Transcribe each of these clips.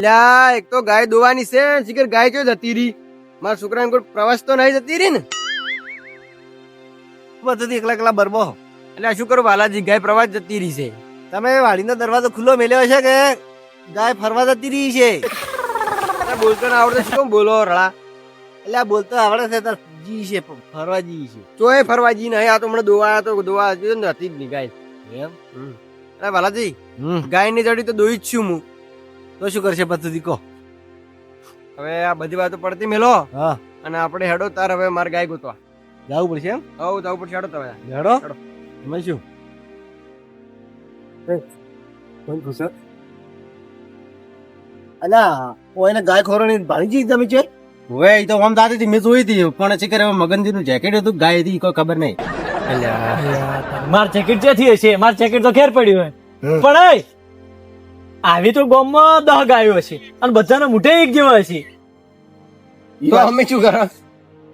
અલ્યા એક તો ગાય દોવાની છે શીખર ગાય કયો જતી રહી? મારા છોકરાને કોઈ પ્રવાસ તો નહીં જતી રહી ને? બધું એકલા એકલા બરબો. એટલે શું કરું બાલાજી ગાય પ્રવાસ જતી રહી છે. તમે વાડીનો દરવાજો ખુલ્લો મેલ્યો છે કે ગાય ફરવા જતી રહી છે? બોલતો ના આવડે શું બોલો રળા એટલે આ બોલતો આવડે છે તાર જી છે ફરવા જી છે. ચોય ફરવા જી નહીં આ તો હમણાં દોવા તો દોવા હતી જ નહીં ગાય. એમ? અરે હમ. ગાયની જડી તો દોઈ જ છું હું. તો શું કરશે પદ્ધતિ કહો. હવે આ બધી વાતો પડતી મેલો હા. અને આપણે હેડો તાર હવે મારે ગાય ગોતવા. જવું પડશે એમ? હવ જવું પડશે. હેડો તમે. હેડો. એમાં શું? કોણ ખુશ અલા કોઈને ગાય ખોરણી ભાણીજી તમે છે? હવે એ તો આમ દાદી મેં જોઈ હતી પણ છે કે મગનજી નું જેકેટ હતું ગાય હતી કોઈ ખબર નહીં. માર જેકેટ જેથી હશે માર જેકેટ તો ખેર પડ્યું હોય. પણ એ આવી તો ગામમાં દહ ગાયો હશે અને બધાના મુઠે એક જેવા હશે. તો અમે શું કરો?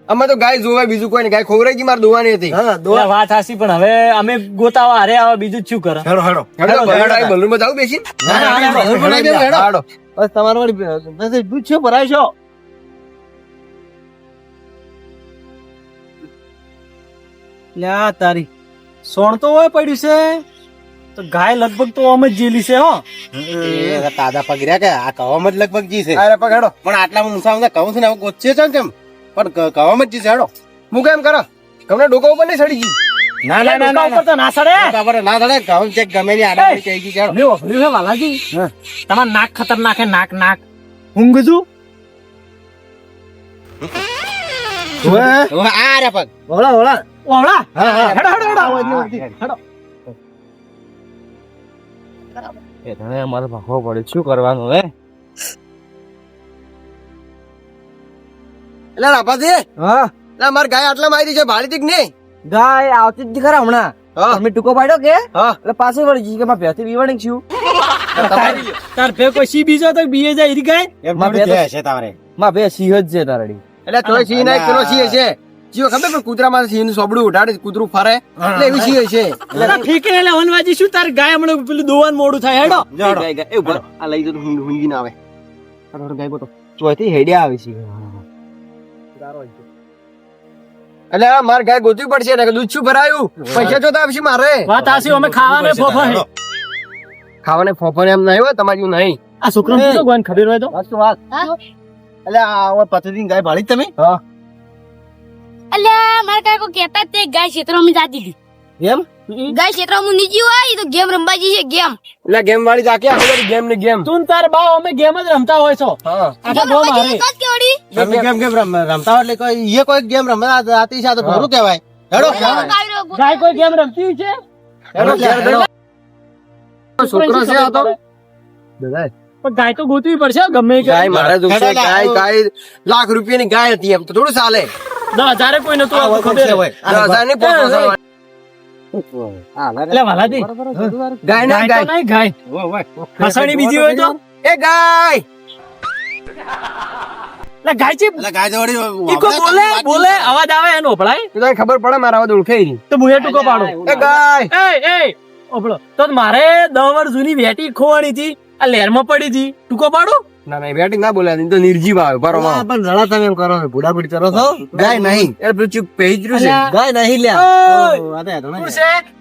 અમે તો ગાય જોવાય બીજું કોઈ ગાય ખોવરાઈ ગઈ મારે દોવાની હતી. હા વાત હાસી પણ હવે અમે ગોતાવા હારે આવા બીજું શું કરો? હેડો હેડો. હેડો હેડો બલૂનમાં જાવ બેસી. હેડો. હેડો બસ તમારા વાળી દૂધ છે ભરાય છો. લ્યા તારી સોણ તો હોય પડ્યું છે. તો ગાય લગભગ તો આમ જ જેલી છે હો. એ તાદા પગર્યા કે? આ કવામાં જ લગભગ જી છે. અરે પગ પણ આટલા મુસાફર કહું છું ને હવે ગોચે છે કેમ? પણ કવામાં જ જી છે હેડો. હું કેમ કરો? તમને ડોકા ઉપર નહીં સડી ગઈ ના ના ના ઉપર તો ના સડે. ખબર ના સડે. ઘઉં ચેક ગમે ની આડા પડી કહી ગઈ કેડો લ્યો મેં છે વાલાજી. તમાર નાક ખતરનાક હે નાક નાક. ઊંઘ છું હવે? આ રે પગ. ઓળા વળા ઓળા હા હા. હેડો હેડો હેડો. એ તને અમારે ભાગવો પડે. શું કરવાનું હે? એટલે રાપાજી હા? એટલે મારી ગાય આટલા મારી છે ભાડી દીક નહીં? ગાય આવતી જ ખરા હમણાં. હા. તમે ટૂંકો પાડ્યો કે? હા. એટલે પાછો વળી ગઈ કે મારે ભેથી બીવાણી છું. તાર ભે કોઈ સી બીજો તો બીએ જાય રી ગાય? માં થોડી છે તારે. માં ભે સિંહ જ છે તારડી એટલે તોય સિંહ ના પેલો સિંહ છે જીવો ખબર પણ કૂતરા માં સિંહ સોબડું ઉઠાડે કૂતરું ફરે. એટલે એવી સિંહ છે. એટલે એટલે વનવાજી શું તાર ગાય હમણાં પેલું દોવાન મોડું થાય? હેડો. ગાય ગાય એ ઉપર આ લઈ જતો હુંગી ના આવે. હેડો, ગાય ગોતો ચોથી હેડ્યા આવે છે. એટલે આ મારે ગાય ગોતવી પડશે ને દૂધ શું ભરાયું? પૈસા જોતા આવશે મારે. વાત આસી અમે ખાવાને ફોફો. ખાવાને ફોફો એમ નહીં હોય તમારી નહીં. આ કોઈને ખબર હોય તો? વાત એટલે આ પથરી ગાય ભાળી તમે? અલ્યા મારા કાકો કહેતા જ તે ગાય ક્ષેત્રમાં જાતી હતી. એમ? ગાય ક્ષેત્રમાં નીચી હોય તો ગેમ રમવા જઈએ ગેમ. એટલે ગેમ વાળી જાકે બધી ગેમ ને ગેમ. તું તાર બાવ અમે ગેમ જ રમતા હોય છો. હા. આખા ગેમ ગામ જ કેવડી? તમે કેમ કેમ રમ- રમતા હોય એટલે કોઈ એ કોઈ ગેમ રમવા આતી છે તો ઢોરું કહેવાય. હેડો. ગાય કોઈ ગેમ રમતી છે. છોકરો છે આ તો? પણ ગાય તો ગોતવી પડશે ગમે ગાય મારા જોશે ગાય ગાય. લાખ રૂપિયાની ગાય હતી એમ તો થોડું ચાલે. દસ હજારે કોઈ નતું આવતું ખબર. દસ હજારની બીજી હોય તો? એ ગાય. પડે મારા અવાજ ઓળખે તો હું ટૂંકો પાડું એ ગાય. એ એ. ઓભળો. તો મારે દસ વર્ષ જૂની વેટી ખોવાની હતી. આ લહેરમાં પડી હતી. ટૂંકો પાડું ના ના બેટિંગ ના બોલ્યા તો નિર્જીવ આવે બરો પણ રડા તમે એમ કરો છો ભૂડા ભૂડી કરો છો? ગાય નહીં. એ પેલું પેજ છે. ગાય નહીં લ્યા.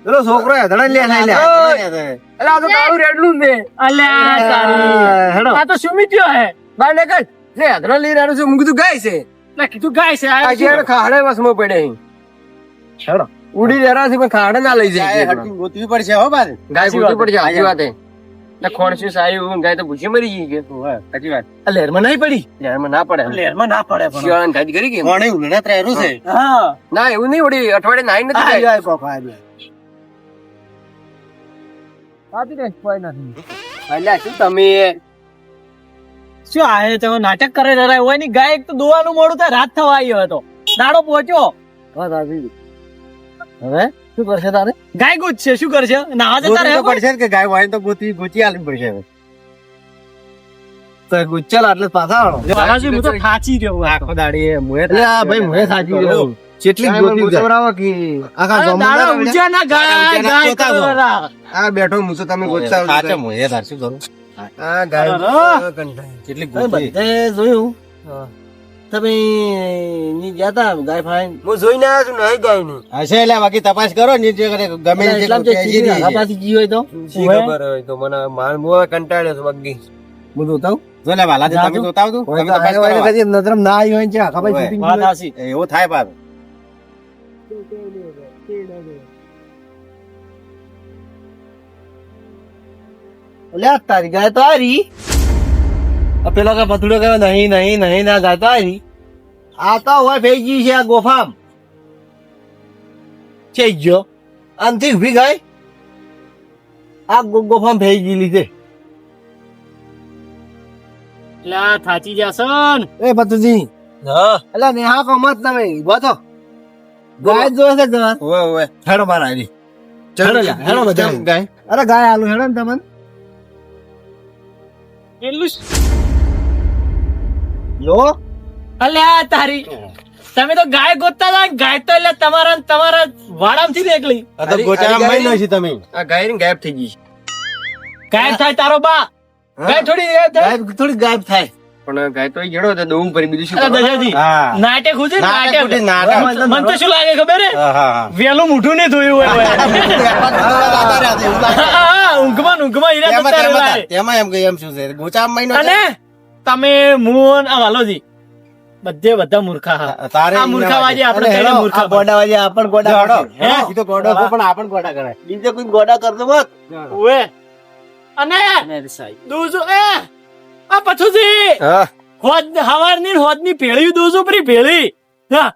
પેલો છોકરો હેદડા લે ના લે એટલે આ તો તારું રેડલું ને અલ્યા તારી આ તો સુમિત્યો હે? બાર નીકળ. લે હેદડા લઈ રહ્યો છે હું કીધું ગાય છે. ના કીધું ગાય છે આ જેડ ખાડે વસમાં પડે હેડો. ઉડી રહ્યા છે પણ ખાડે ના લઈ જાય ગાય ગોતવી પડશે હો બાર. ગાય ગોતવી પડશે આજી વાત છે. એટલે ખોણ શું સાયું તો ભૂસી મરી ગઈ કે સાચી વાત. આ લહેરમાં નહીં પડી? લેરમાં ના પડે. લહેરમાં ના પડે પણ. શિયાળાની ગાડી કરી કે કોણે ઉલણા ત્રેરું છે. હા. ના એવું નહીં વળી અઠવાડિયે નાઈ નથી આ ગાય. ગાય કોક આ ગાય. સાચી ને કોઈ નથી અલ્યા શું તમે શું આ તો નાટક કરે રહ્યા હોયની ગાય એક તો દોવાનું મોડું થાય રાત થવા આવ્યો હતો. દાડો પહોંચ્યો. વાત. હવે? શું કરશે તારે? ગાય ગુજ છે શું કરશે? નાવા જતા ગોતવી પડશે કે ગાય વાય તો ગોતવી ગોતી આલવી પડશે હવે. તો ગુચ્ચલ એટલે પાછા આવો. બાલાજી હું તો થાચી રહ્યો આખો દાડી મુએ એટલે આ ભાઈ મુએ થાચી રહ્યો. જેટલી ગોતી જાય. કે? આખા અરે ઉજા ના ગાય ગાય ગોતા કરો. આ બેઠો મુસો તમે ગોતતા સાચે મુએ તાર શું કરું? આ ગાય. કેટલી ગોતી. બધે જોયું. તમે ની ગયા હતા ગાય ફાઈન? હું જોઈને આવ્યો છું નહીં ગાયની. હશે એટલે બાકી તપાસ કરો ને જે કરે ગમે તે જે હોય તો? શી ખબર હોય તો મને માર હું કંટાળ્યો છું બગ્ગી હું જોતા જો લે વાલાજી, તમે જોતા આવજો. તમે તપાસ કરો. નજરમ ના આવી હોય છે આખા. ભાઈ વાત આસી એવો થાય પાછું. અલ્યા તારી ગાય તો આરી પેલો કે પથડો કે નહીં નહીં નહીં ના ગાય તો હારી. આ તો હોય ફેજી છે આ ગોફામ છે ગયો આનથી ઊભી ગાય આ ગોફામ ફેઈ ગયેલી છે એટલે થાચી જશો એ પતુજી હા. એટલે નેહા કો મત તમે ઊભા થો ગાય જોવે છે ઘર ઓવે, ઓવે. હેડો બહાર આવી. લ્યા, હેડો બધા. ગાય. અરે ગાય આલુ હેડો ને તમને એટલું. અલ્યા તારી. તમે તો ગાય ગોતતા હતા ગાય તો એટલે તમારા તમારા વાડામથી તો અરે, તમે. આ ગાયની ગાયબ થઈ ગઈ છે. ગાય થાય તારો બા. ગાય થોડી ગાયબ થોડી ગાયબ થાય. પણ ગાય તો ગેડો હતો દઉં ભરી બીજું શું? દજાજી નાટે નાટક નાટક મને તો શું લાગે ખબર હે. વેલું મોઢું ને ધોયું હોય ઊંઘમાં ને ઊંઘમાં હીરા એમ કે એમ શું છે? ગોચામાં મહિનો અને તમે મુન આ વાલોજી બધે બધા મૂર્ખા હા. તારે આ મૂર્ખાવાજી આપણે અરે મૂર્ખા ગોડાવાજી ગોડા વાજી આ પણ ગોડા ગોડો. હે? તો ગોડો છે, પણ આપણ ગોડા કરાય. બીજે કોઈ ગોડા કરતો મત ઓએ અને દૂજો એ આ પછુજી હોદ હવારની ને હોદની પેળી દૂજો પરી પેળી હા